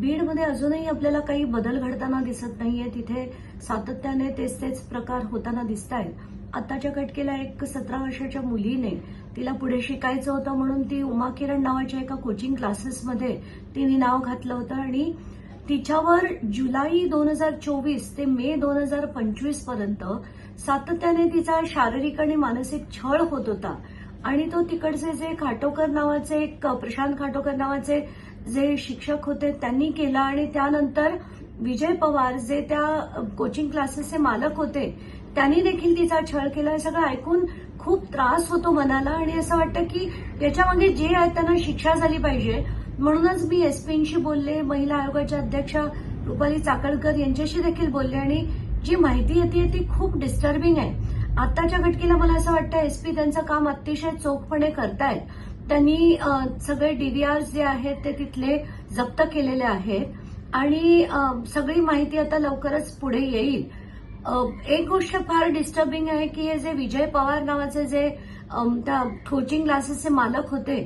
बीडमध्ये अजूनही आपल्याला काही बदल घडताना दिसत नाहीये. तिथे सातत्याने तेच तेच प्रकार होताना दिसत आहेत आताच्या घटकेला एक सतरा वर्षाच्या मुलीने तिला पुढे शिकायचं होतं म्हणून ती उमा किरण नावाच्या एका कोचिंग क्लासेसमध्ये तिने नाव घातलं होतं आणि तिच्यावर जुलै दोन हजार चोवीस ते मे दोन हजार पंचवीसपर्यंत सातत्याने तिचा शारीरिक आणि मानसिक छळ होत होता. आणि तो तिकडचे जे खाटोकर नावाचे एक प्रशांत खाटोकर नावाचे जे शिक्षक होते त्यांनी केला आणि त्यानंतर विजय पवार जे त्या कोचिंग क्लासेसचे मालक होते त्यांनी देखील तिचा छळ केला. हे सगळं ऐकून खूप त्रास होतो मनाला आणि असं वाटतं की याच्यामागे जे आहे त्यांना शिक्षा झाली पाहिजे. म्हणूनच मी एसपींशी बोलले महिला आयोगाच्या अध्यक्षा रुपाली चाकळकर यांच्याशी देखील बोलले आणि जी माहिती येते ती खूप डिस्टर्बिंग आहे. आताच्या घटकेला मला असं वाटतं एसपी त्यांचं काम अतिशय चोखपणे करतायत. त्यांनी सगळे डीव्हीआर जे आहेत ते तिथले जप्त केलेले आहेत. आणि सगळी माहिती आता लवकरच पुढे येईल. एक गोष्ट फार डिस्टर्बिंग आहे की हे जे विजय पवार नावाचे जे त्या कोचिंग क्लासेसचे मालक होते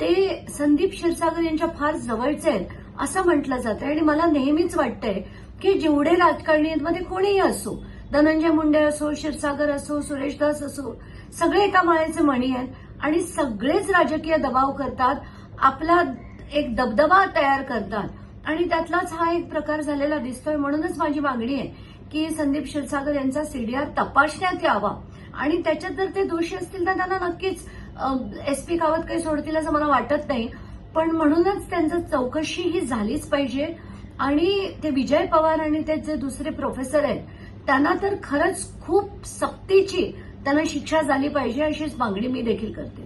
ते संदीप क्षीरसागर यांच्या फार जवळचे आहेत असं म्हटलं जातं आणि मला नेहमीच वाटतंय की जेवढे राजकारणी आहेत मध्ये कोणीही असो धनंजय मुंडे असो क्षीरसागर असो सुरेश दास असो सगळे एका माळ्याचे मणी आहेत. आणि सगळेच राजकीय दबाव करतात आपला एक दबदबा तयार करतात. आणि त्यातलाच हा एक प्रकार झालेला दिसतोय. म्हणूनच माझी मागणी आहे की संदीप क्षीरसागर यांचा सीडीआर तपासण्यात यावा. आणि त्याच्यात जर ते दोषी असतील तर त्यांना नक्कीच एसपी कावत काही सोडतील असं मला वाटत नाही. पण म्हणूनच त्यांचं चौकशी ही झालीच पाहिजे. आणि ते विजय पवार आणि ते जे दुसरे प्रोफेसर आहेत त्यांना तर खरंच खूप सक्तीची त्यांना शिक्षा झाली पाहिजे अशीच मागणी मी देखील करते.